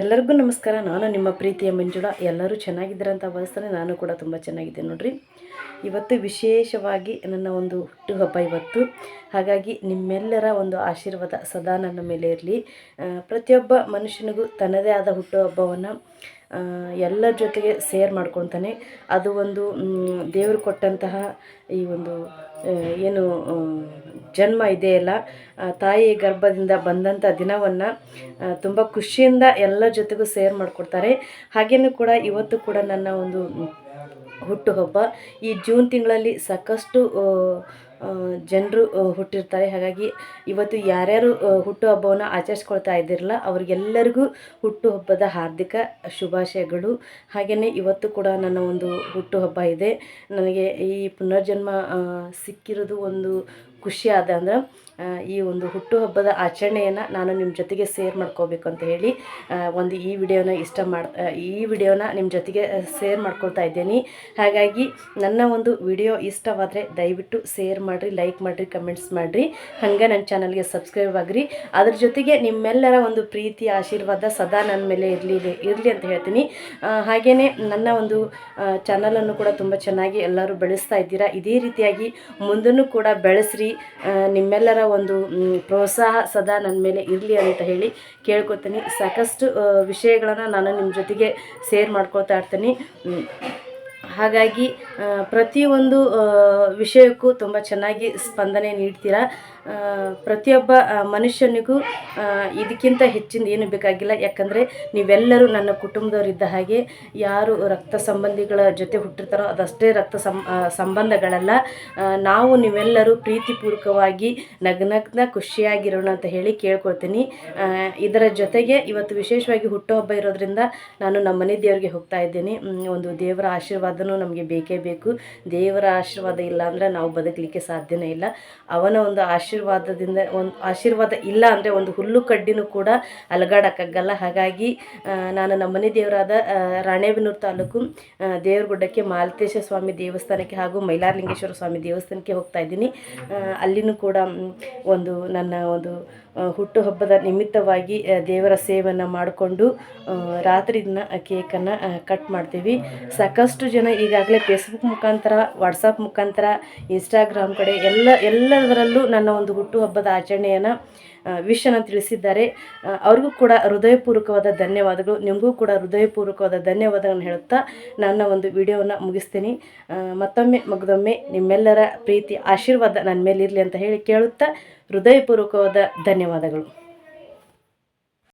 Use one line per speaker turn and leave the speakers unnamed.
ಎಲ್ಲರಿಗೂ ನಮಸ್ಕಾರ. ನಾನು ನಿಮ್ಮ ಪ್ರೀತಿಯ ಮಂಜುಳ. ಎಲ್ಲರೂ ಚೆನ್ನಾಗಿದ್ದೀರ ಅಂತ ನಾನು ಕೂಡ ತುಂಬ ಚೆನ್ನಾಗಿದ್ದೇನೆ ನೋಡಿರಿ. ಇವತ್ತು ವಿಶೇಷವಾಗಿ ನನ್ನ ಒಂದು ಹುಟ್ಟುಹಬ್ಬ ಇವತ್ತು. ಹಾಗಾಗಿ ನಿಮ್ಮೆಲ್ಲರ ಒಂದು ಆಶೀರ್ವಾದ ಸದಾ ನನ್ನ ಮೇಲೆ ಇರಲಿ. ಪ್ರತಿಯೊಬ್ಬ ಮನುಷ್ಯನಿಗೂ ತನ್ನದೇ ಆದ ಹುಟ್ಟುಹಬ್ಬವನ್ನು ಎಲ್ಲರ ಜೊತೆಗೆ ಸೇರ್ ಮಾಡ್ಕೊತಾನೆ. ಅದು ಒಂದು ದೇವರು ಕೊಟ್ಟಂತಹ ಈ ಒಂದು ಏನು ಜನ್ಮ ಇದೆಯಲ್ಲ ತಾಯಿ ಗರ್ಭದಿಂದ ಬಂದಂಥ ದಿನವನ್ನು ತುಂಬ ಖುಷಿಯಿಂದ ಎಲ್ಲರ ಜೊತೆಗೂ ಸೇರ್ ಮಾಡಿಕೊಡ್ತಾರೆ. ಹಾಗೆಯೂ ಕೂಡ ಇವತ್ತು ಕೂಡ ನನ್ನ ಒಂದು ಹುಟ್ಟುಹಬ್ಬ. ಈ ಜೂನ್ ತಿಂಗಳಲ್ಲಿ ಸಾಕಷ್ಟು ಜನರು ಹುಟ್ಟಿರ್ತಾರೆ. ಹಾಗಾಗಿ ಇವತ್ತು ಯಾರ್ಯಾರು ಹುಟ್ಟುಹಬ್ಬವನ್ನು ಆಚರಿಸ್ಕೊಳ್ತಾ ಇದ್ದಿರಲ್ಲ, ಅವರಿಗೆಲ್ಲರಿಗೂ ಹುಟ್ಟುಹಬ್ಬದ ಹಾರ್ದಿಕ ಶುಭಾಶಯಗಳು. ಹಾಗೆಯೇ ಇವತ್ತು ಕೂಡ ನನ್ನ ಒಂದು ಹುಟ್ಟುಹಬ್ಬ ಇದೆ. ನನಗೆ ಈ ಪುನರ್ಜನ್ಮ ಸಿಕ್ಕಿರೋದು ಒಂದು ಖುಷಿ ಆದ ಅಂದ್ರೆ ಈ ಒಂದು ಹುಟ್ಟುಹಬ್ಬದ ಆಚರಣೆಯನ್ನು ನಾನು ನಿಮ್ಮ ಜೊತೆಗೆ ಸೇರ್ ಮಾಡ್ಕೋಬೇಕು ಅಂತ ಹೇಳಿ ಒಂದು ಈ ವಿಡಿಯೋನ ಇಷ್ಟ ಮಾಡ್ ಈ ವಿಡಿಯೋನ ನಿಮ್ಮ ಜೊತೆಗೆ ಸೇರ್ ಮಾಡ್ಕೊಳ್ತಾ ಇದ್ದೀನಿ. ಹಾಗಾಗಿ ನನ್ನ ಒಂದು ವಿಡಿಯೋ ಇಷ್ಟವಾದರೆ ದಯವಿಟ್ಟು ಸೇರ್ ಮಾಡಿರಿ ಲೈಕ್ ಮಾಡಿರಿ ಕಮೆಂಟ್ಸ್ ಮಾಡಿರಿ. ಹಾಗೆ ನನ್ನ ಚಾನಲ್ಗೆ ಸಬ್ಸ್ಕ್ರೈಬ್ ಆಗಿರಿ. ಅದ್ರ ಜೊತೆಗೆ ನಿಮ್ಮೆಲ್ಲರ ಒಂದು ಪ್ರೀತಿ, ಆಶೀರ್ವಾದ ಸದಾ ನನ್ನ ಮೇಲೆ ಇರಲಿ ಇರಲಿ ಅಂತ ಹೇಳ್ತೀನಿ. ಹಾಗೆಯೇ ನನ್ನ ಒಂದು ಚಾನಲನ್ನು ಕೂಡ ತುಂಬ ಚೆನ್ನಾಗಿ ಎಲ್ಲರೂ ಬೆಳೆಸ್ತಾ ಇದ್ದೀರಾ. ಇದೇ ರೀತಿಯಾಗಿ ಮುಂದೂ ಕೂಡ ಬೆಳೆಸ್ರಿ. ನಿಮ್ಮೆಲ್ಲರ ಒಂದು ಪ್ರೋತ್ಸಾಹ ಸದಾ ನನ್ನ ಮೇಲೆ ಇರಲಿ ಅಂತ ಹೇಳಿ ಕೇಳ್ಕೊತೀನಿ. ಸಾಕಷ್ಟು ವಿಷಯಗಳನ್ನು ನಾನು ನಿಮ್ಮ ಜೊತೆಗೆ ಶೇರ್ ಮಾಡ್ಕೊಳ್ತಾ ಇರ್ತೀನಿ. ಹಾಗಾಗಿ ಪ್ರತಿಯೊಂದು ವಿಷಯಕ್ಕೂ ತುಂಬ ಚೆನ್ನಾಗಿ ಸ್ಪಂದನೆ ನೀಡ್ತೀರಾ? ಪ್ರತಿಯೊಬ್ಬ ಮನುಷ್ಯನಿಗೂ ಇದಕ್ಕಿಂತ ಹೆಚ್ಚಿನ ಏನು ಬೇಕಾಗಿಲ್ಲ. ಯಾಕಂದರೆ, ನೀವೆಲ್ಲರೂ ನನ್ನ ಕುಟುಂಬದವರಿದ್ದ ಹಾಗೆ ಯಾರು ರಕ್ತ ಸಂಬಂಧಿಗಳ ಜೊತೆ ಹುಟ್ಟಿರ್ತಾರೋ ಅದಷ್ಟೇ ರಕ್ತ ಸಂಬಂಧಗಳಲ್ಲ. ನಾವು ನೀವೆಲ್ಲರೂ ಪ್ರೀತಿಪೂರ್ವಕವಾಗಿ ನಗ್ನಗ್ನ ಖುಷಿಯಾಗಿರೋಣ ಅಂತ ಹೇಳಿ ಕೇಳ್ಕೊಳ್ತೀನಿ. ಇದರ ಜೊತೆಗೆ ಇವತ್ತು ವಿಶೇಷವಾಗಿ ಹುಟ್ಟುಹಬ್ಬ ಇರೋದ್ರಿಂದ ನಾನು ನಮ್ಮ ಮನೆ ದೇವರಿಗೆ ಹೋಗ್ತಾ ಇದ್ದೀನಿ. ಒಂದು ದೇವರ ಆಶೀರ್ವಾದನೂ ನಮಗೆ ಬೇಕೇ ಬೇಕು. ದೇವರ ಆಶೀರ್ವಾದ ಇಲ್ಲ ಅಂದರೆ ನಾವು ಬದುಕಲಿಕ್ಕೆ ಸಾಧ್ಯನೇ ಇಲ್ಲ. ಅವನ ಒಂದು ಆಶೀರ್ವಾದದಿಂದ ಒಂದು ಆಶೀರ್ವಾದ ಇಲ್ಲ ಅಂದರೆ ಒಂದು ಹುಲ್ಲು ಕಡ್ಡಿನೂ ಕೂಡ ಅಲಗಾಡಕ್ಕಾಗಲ್ಲ. ಹಾಗಾಗಿ ನಾನು ನಮ್ಮನೆ ದೇವರಾದ ರಾಣೇಬೆನೂರು ತಾಲೂಕು ದೇವರಗುಡ್ಡಕ್ಕೆ ಮಾಲತೇಶ ಸ್ವಾಮಿ ದೇವಸ್ಥಾನಕ್ಕೆ ಹಾಗೂ ಮೈಲಾರಲಿಂಗೇಶ್ವರ ಸ್ವಾಮಿ ದೇವಸ್ಥಾನಕ್ಕೆ ಹೋಗ್ತಾ ಇದ್ದೀನಿ. ಅಲ್ಲಿನೂ ಕೂಡ ಒಂದು ನನ್ನ ಒಂದು ಹುಟ್ಟುಹಬ್ಬದ ನಿಮಿತ್ತವಾಗಿ ದೇವರ ಸೇವೆಯನ್ನು ಮಾಡಿಕೊಂಡು ರಾತ್ರಿ ದಿನ ಕೇಕನ್ನು ಕಟ್ ಮಾಡ್ತೀವಿ. ಸಾಕಷ್ಟು ಜನ ಈಗಾಗಲೇ ಫೇಸ್ಬುಕ್ ಮುಖಾಂತರ ವಾಟ್ಸಪ್ ಮುಖಾಂತರ ಇನ್ಸ್ಟಾಗ್ರಾಮ್ ಕಡೆ ಎಲ್ಲ, ಎಲ್ಲದರಲ್ಲೂ ನನ್ನ ಒಂದು ಹುಟ್ಟುಹಬ್ಬದ ಆಚರಣೆಯನ್ನು ವಿಷಯನ ತಿಳಿಸಿದ್ದಾರೆ. ಅವ್ರಿಗೂ ಕೂಡ ಹೃದಯಪೂರ್ವಕವಾದ ಧನ್ಯವಾದಗಳು. ನಿಮಗೂ ಕೂಡ ಹೃದಯಪೂರ್ವಕವಾದ ಧನ್ಯವಾದಗಳನ್ನು ಹೇಳುತ್ತಾ ನನ್ನ ಒಂದು ವಿಡಿಯೋವನ್ನು ಮುಗಿಸ್ತೀನಿ. ಮತ್ತೊಮ್ಮೆ, ಮಗದೊಮ್ಮೆ ನಿಮ್ಮೆಲ್ಲರ ಪ್ರೀತಿ, ಆಶೀರ್ವಾದ ನನ್ನ ಮೇಲಿರಲಿ ಅಂತ ಹೇಳಿ ಕೇಳುತ್ತಾ ಹೃದಯಪೂರ್ವಕವಾದ ಧನ್ಯವಾದಗಳು.